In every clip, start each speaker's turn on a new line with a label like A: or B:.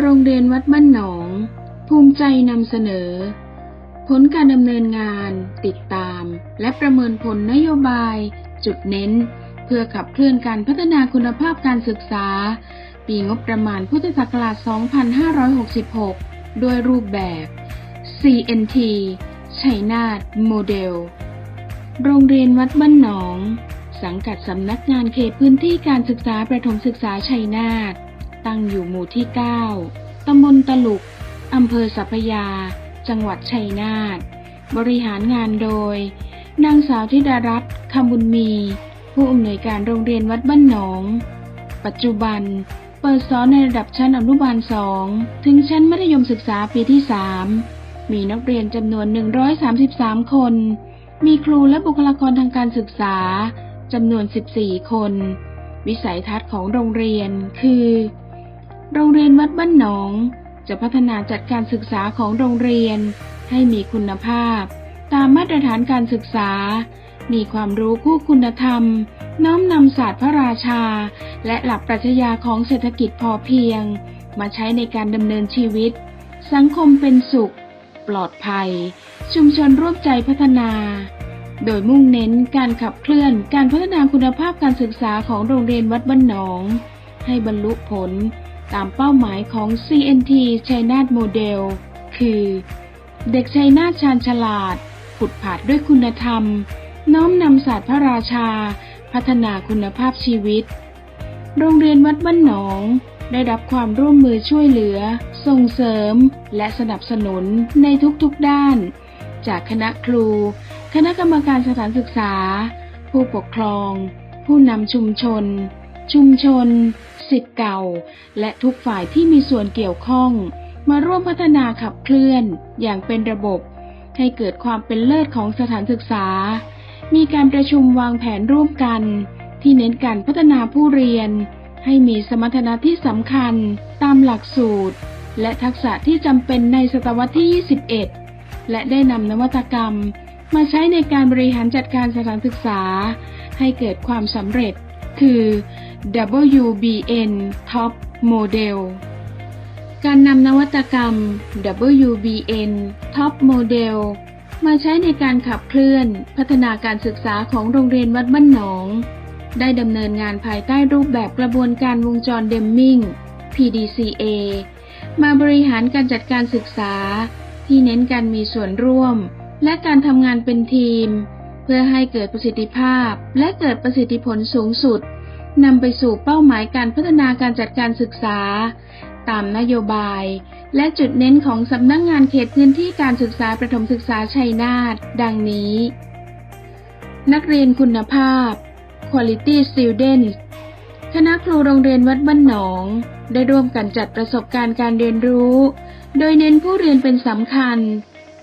A: โรงเรียนวัดบ้านหนอง ภูมิใจนำเสนอ ผลการดำเนินงาน ติดตาม และประเมินผลนโยบาย จุดเน้น เพื่อขับเคลื่อนการพัฒนาคุณภาพการศึกษา ปีงบประมาณพุทธศักราช 2566โดยรูปแบบ CNT ชัยนาทโมเดล โรงเรียนวัดบ้านหนอง สังกัดสำนักงานเขตพื้นที่การศึกษาประถมศึกษาชัยนาท ตั้งอยู่หมู่ที่ 9 ตำบลตลุก อำเภอสัพยา จังหวัดชัยนาท บริหารงานโดย นางสาวธิดารัตน์คำบุญมี ผู้อำนวยการโรงเรียนวัดบ้านหนอง ปัจจุบัน เปิดสอนในระดับชั้นอนุบาล2ถึงชั้นมัธยมศึกษาปีที่ 3 มีนักเรียนจำนวน 133 คน มีครูและบุคลากรทางการศึกษาจำนวน 14 คน วิสัยทัศน์ของโรงเรียนคือ โรงเรียนวัดบ้านหนอง จะพัฒนาจัดการศึกษาของโรงเรียนให้มีคุณภาพ ตามมาตรฐานการศึกษา มีความรู้คู่คุณธรรม น้อมนำศาสตร์พระราชา และหลักปรัชญาของเศรษฐกิจพอเพียง มาใช้ในการดำเนินชีวิต สังคมเป็นสุข ปลอดภัย ชุมชนร่วมใจพัฒนาโดยมุ่งเน้นการขับเคลื่อนการพัฒนาคุณภาพการศึกษาของโรงเรียนวัดบ้านหนอง ให้บรรลุผล ตามเป้าหมายของ CNT ชัยนาทโมเดล คือ เด็กชัยนาทชาญฉลาด ผุดผาดด้วยคุณธรรม น้อมนำศาสตร์พระราชา พัฒนาคุณภาพชีวิต โรงเรียนวัดบ้านหนอง ได้รับความร่วมมือช่วยเหลือ ส่งเสริม และสนับสนุนในทุกๆด้าน จากคณะครู คณะกรรมการสถานศึกษา ผู้ปกครอง ผู้นำชุมชน ชุมชน สิทธิ์เก่า และทุกฝ่ายที่มีส่วนเกี่ยวข้อง มาร่วมพัฒนาขับเคลื่อนอย่างเป็นระบบ ให้เกิดความเป็นเลิศของสถานศึกษา มีการประชุมวางแผนร่วมกัน ที่เน้นการพัฒนาผู้เรียน ให้มีสมรรถนะที่สำคัญตามหลักสูตร และทักษะที่จำเป็นในศตวรรษที่ 21 และได้นำนวัตกรรม มาใช้ในการบริหารจัดการสถานศึกษา ให้เกิดความสำเร็จ คือ WBN Top Model การนำนวัตกรรม WBN Top Model มาใช้ในการขับเคลื่อนพัฒนาการศึกษาของโรงเรียนวัดบ้านหนอง ได้ดำเนินงานภายใต้รูปแบบกระบวนการวงจรเดมมิง PDCA มาบริหารการจัดการศึกษา ที่เน้นการมีส่วนร่วม และการทำงานเป็นทีม เพื่อให้เกิดประสิทธิภาพและเกิดประสิทธิผลสูงสุด นำไปสู่เป้าหมายการพัฒนาการจัดการศึกษา ตามนโยบาย และจุดเน้นของสำนักงงานเขตพื้นที่การศึกษาประถมศึกษาชัยนาทดังนี้ นักเรียนคุณภาพ Quality Students คณะครูโรงเรียนวัดบ้านหนอง ได้ร่วมกันจัดประสบการณ์การเรียนรู้ โดยเน้นผู้เรียนเป็นสำคัญ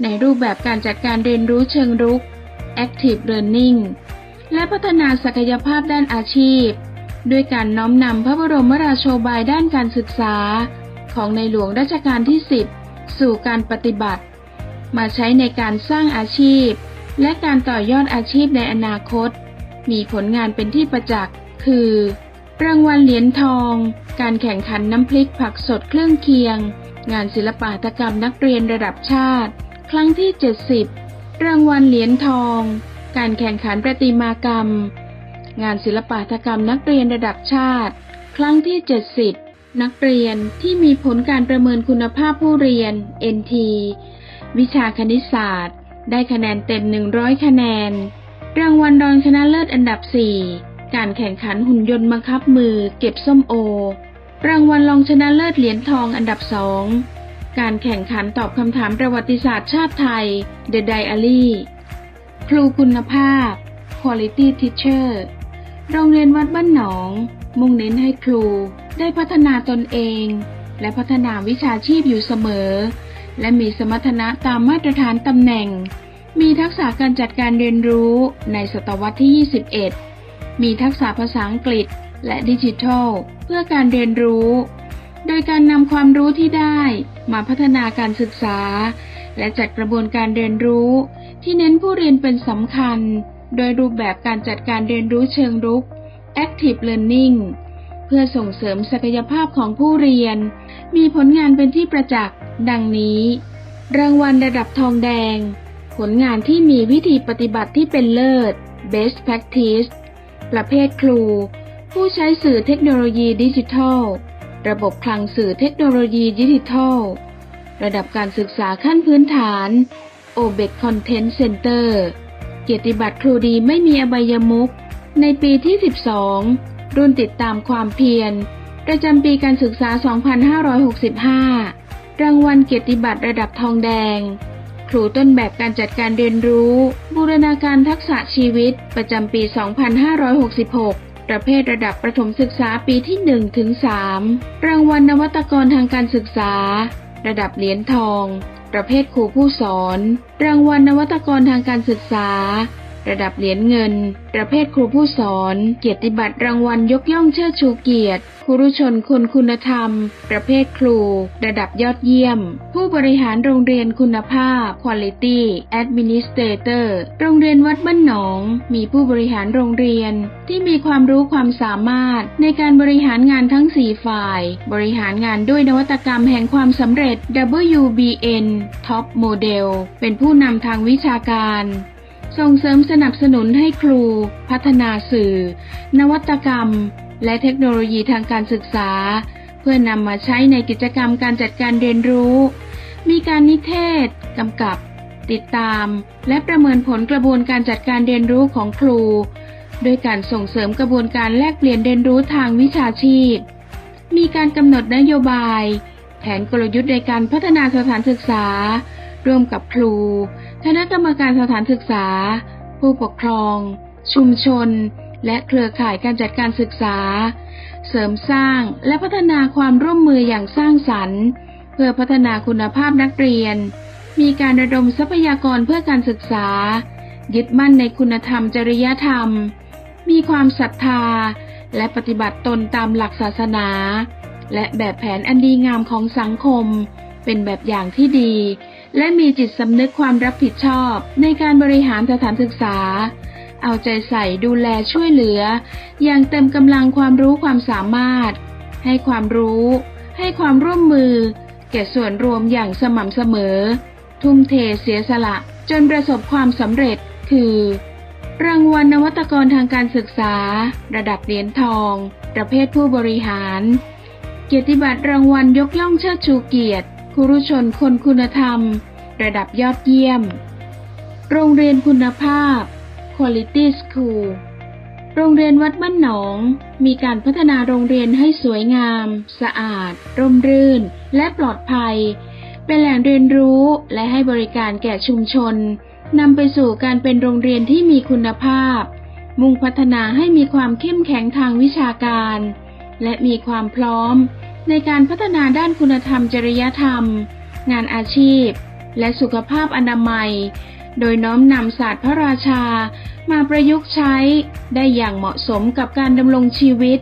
A: ในรูปแบบการจัดการเรียนรู้เชิงรุก Active Learning และพัฒนาศักยภาพด้านอาชีพ ด้วยการน้อมนำพระบรมราโชบายด้านการศึกษา ของในหลวงรัชกาลที่ 10 สู่การปฏิบัติ มาใช้ในการสร้างอาชีพ และการต่อยอดอาชีพในอนาคต มีผลงานเป็นที่ประจักษ์ คือ รางวัลเหรียญทอง การแข่งขันน้ำพริกผักสดเครื่องเคียง งานศิลปหัตกรรมนักเรียนระดับชาติ ครั้งที่ 70 รางวัลเหรียญทอง การแข่งขันประติมากรรม งานศิลปหัตถกรรมนักเรียนระดับชาติ ครั้งที่ 70 นักเรียนที่มีผลการประเมินคุณภาพผู้เรียน NT วิชาคณิตศาสตร์ ได้คะแนนเต็ม 100 คะแนน รางวัลรองชนะเลิศอันดับ 4 การแข่งขันหุ่นยนต์บังคับมือเก็บส้มโอ รางวัลรองชนะเลิศเหรียญทองอันดับ2การแข่งขันตอบคำถามประวัติศาสตร์ชาติไทย The Diary ครูคุณภาพ Quality Teacher โรงเรียนวัดบ้านหนอง มุ่งเน้นให้ครูได้พัฒนาตนเอง และพัฒนาวิชาชีพอยู่เสมอ และมีสมรรถนะตามมาตรฐานตำแหน่ง มีทักษะการจัดการเรียนรู้ในศตวรรษที่ 21 มีทักษะภาษาอังกฤษและดิจิทัล เพื่อการเรียนรู้ โดยการนำความรู้ที่ได้มาพัฒนาการศึกษา และจัดกระบวนการเรียนรู้ ที่เน้นผู้เรียนเป็นสำคัญ โดยรูปแบบการจัดการเรียนรู้เชิงรุก Active Learning เพื่อส่งเสริมศักยภาพของผู้เรียน มีผลงานเป็นที่ประจักษ์ ดังนี้ รางวัลระดับทองแดง ผลงานที่มีวิธีปฏิบัติที่เป็นเลิศ Best Practice ประเภทครู ผู้ใช้สื่อเทคโนโลยีดิจิทัล ระบบคลังสื่อเทคโนโลยีดิจิทัล ระดับการศึกษาขั้นพื้นฐาน OBEC Content Center กียรติบัตรครูดีไม่มีอบายมุขในปีที่ 12 รุ่นติดตามความเพียร ประจำปีการศึกษา 2565 รางวัลเกียรติบัตรระดับทองแดง ครูต้นแบบการจัดการเรียนรู้ บูรณาการทักษะชีวิต ประจำปี 2566 ประเภทระดับประถมศึกษาปีที่ 1 ถึง 3 รางวัลนวัตกรทางการศึกษา ระดับเหรียญทอง ประเภทครูผู้สอน รางวัลนวัตกรทางการศึกษา ระดับเหรียญเงิน ประเภทครูผู้สอน เกียรติบัตรรางวัลยกย่องเชิดชูเกียรติครูรุชนคนคุณธรรม ประเภทครู ระดับยอดเยี่ยม ผู้บริหารโรงเรียนคุณภาพ Quality Administrator โรงเรียนวัดบ้านหนอง มีผู้บริหารโรงเรียน ที่มีความรู้ความสามารถ ในการบริหารงานทั้ง 4 ฝ่าย บริหารงานด้วยนวัตกรรมแห่งความสำเร็จ WBN Top Model เป็นผู้นำทางวิชาการ ส่งเสริมสนับสนุนให้ครู พัฒนาสื่อ นวัตกรรม และเทคโนโลยีทางการศึกษา เพื่อนำมาใช้ในกิจกรรมการจัดการเรียนรู้ มีการนิเทศกำกับ ติดตาม และประเมินผลกระบวนการจัดการเรียนรู้ของครู โดยการส่งเสริมกระบวนการแลกเปลี่ยนเรียนรู้ทางวิชาชีพ มีการกำหนดนโยบาย แผนกลยุทธ์ในการพัฒนาสถานศึกษา ร่วมกับครู คณะกรรมการสถานศึกษา ผู้ปกครอง ชุมชน และเครือข่ายการจัดการศึกษา เสริมสร้างและพัฒนาความร่วมมืออย่างสร้างสรรค์ เพื่อพัฒนาคุณภาพนักเรียน มีการระดมทรัพยากรเพื่อการศึกษา ยึดมั่นในคุณธรรมจริยธรรม มีความศรัทธา และปฏิบัติตนตามหลักศาสนา และแบบแผนอันดีงามของสังคม เป็นแบบอย่างที่ดี และมีจิตสำนึกความรับผิดชอบในการบริหารสถานศึกษา เอาใจใส่ดูแลช่วยเหลือ อย่างเต็มกำลังความรู้ความสามารถ ให้ความรู้ ให้ความร่วมมือ แก่ส่วนรวมอย่างสม่ำเสมอ ทุ่มเทเสียสละจนประสบความสำเร็จคือ รางวัลนวัตกรทางการศึกษา ระดับเหรียญทอง ประเภทผู้บริหาร เกียรติบัตรรางวัลยกย่องเชิดชูเกียรติ ครูรุชนคนคุณธรรม ระดับยอดเยี่ยม โรงเรียนคุณภาพ Quality School โรงเรียนวัดบ้านหนอง มีการพัฒนาโรงเรียนให้สวยงาม สะอาด ร่มรื่น และปลอดภัย เป็นแหล่งเรียนรู้และให้บริการแก่ชุมชนนำไปสู่การเป็นโรงเรียนที่มีคุณภาพ มุ่งพัฒนาให้มีความเข้มแข็งทางวิชาการ และมีความพร้อม ในการพัฒนาด้านคุณธรรมจริยธรรม งานอาชีพ และสุขภาพอนามัย โดยน้อมนำศาสตร์พระราชา มาประยุกต์ใช้ได้อย่างเหมาะสมกับการดำรงชีวิต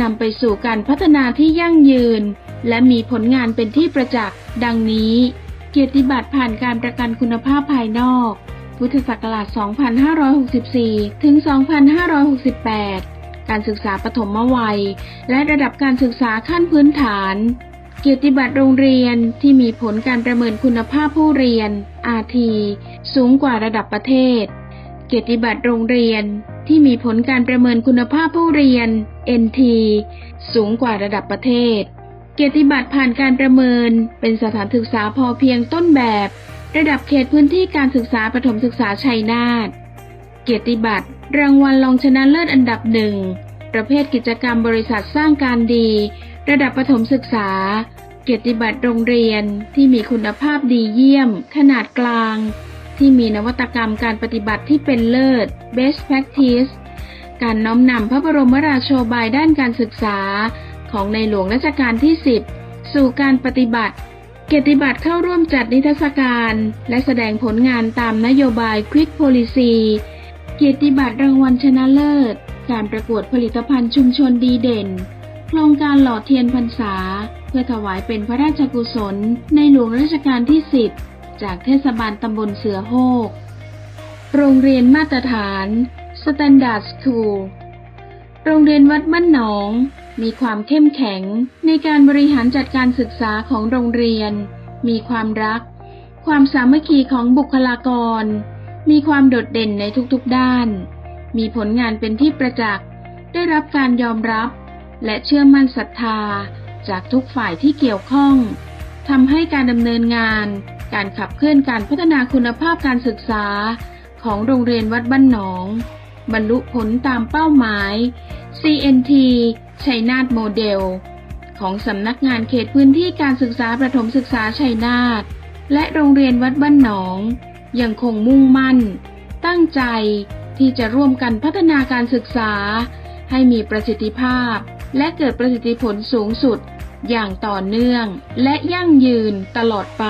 A: นำไปสู่การพัฒนาที่ยั่งยืน และมีผลงานเป็นที่ประจักษ์ดังนี้ เกียรติบัตรผ่านการประกันคุณภาพภายนอก พุทธศักราช 2564 ถึง 2568 การศึกษาปฐมวัย และระดับการศึกษาขั้นพื้นฐาน เกียรติบัตรโรงเรียนที่มีผลการประเมินคุณภาพผู้เรียน RT สูงกว่าระดับประเทศ เกียรติบัตรโรงเรียนที่มีผลการประเมินคุณภาพผู้เรียน NT สูงกว่าระดับประเทศ เกียรติบัตรผ่านการประเมิน เป็นสถานศึกษาพอเพียงต้นแบบ ระดับเขตพื้นที่การศึกษาประถมศึกษาชัยนาท เกียรติบัตร รางวัลรองชนะเลิศอันดับหนึ่ง ประเภทกิจกรรมบริษัทสร้างการดี ระดับประถมศึกษา เกียรติบัตรโรงเรียนที่มีคุณภาพดีเยี่ยม ขนาดกลาง ที่มีนวัตกรรมการปฏิบัติที่เป็นเลิศ Best Practice การน้อมนำพระบรมราโชบายด้านการศึกษา ของในหลวงรัชกาลที่ 10 สู่การปฏิบัติ เกียรติบัตรเข้าร่วมจัดนิทรรศการ และแสดงผลงานตามนโยบาย Quick Policy เกียรติบัตรรางวัลชนะเลิศ การประกวดผลิตภัณฑ์ชุมชนดีเด่น โครงการหล่อเทียนพรรษา เพื่อถวายเป็นพระราชกุศล ในหลวงรัชกาลที่ 10 จากเทศบาลตำบลเสือโฮก โรงเรียนมาตรฐาน Standard School โรงเรียนวัดบ้านหนอง มีความเข้มแข็งในการบริหารจัดการศึกษาของโรงเรียน มีความรัก ความสามัคคีของบุคลากร มีความโดดเด่นในทุกๆด้าน มีผลงานเป็นที่ประจักษ์ ได้รับการยอมรับ และเชื่อมั่นศรัทธา จากทุกฝ่ายที่เกี่ยวข้องทำให้การดำเนินงาน การขับเคลื่อนการพัฒนาคุณภาพการศึกษา ของโรงเรียนวัดบ้านหนอง บรรลุผลตามเป้าหมาย CNT ชัยนาทโมเดล ของสำนักงานเขตพื้นที่การศึกษาประถมศึกษาชัยนาทและโรงเรียนวัดบ้านหนอง ยังคงมุ่งมั่น ตั้งใจที่จะร่วมกันพัฒนาการศึกษา ให้มีประสิทธิภาพ และเกิดประสิทธิผลสูงสุด อย่างต่อเนื่องและยั่งยืนตลอดไป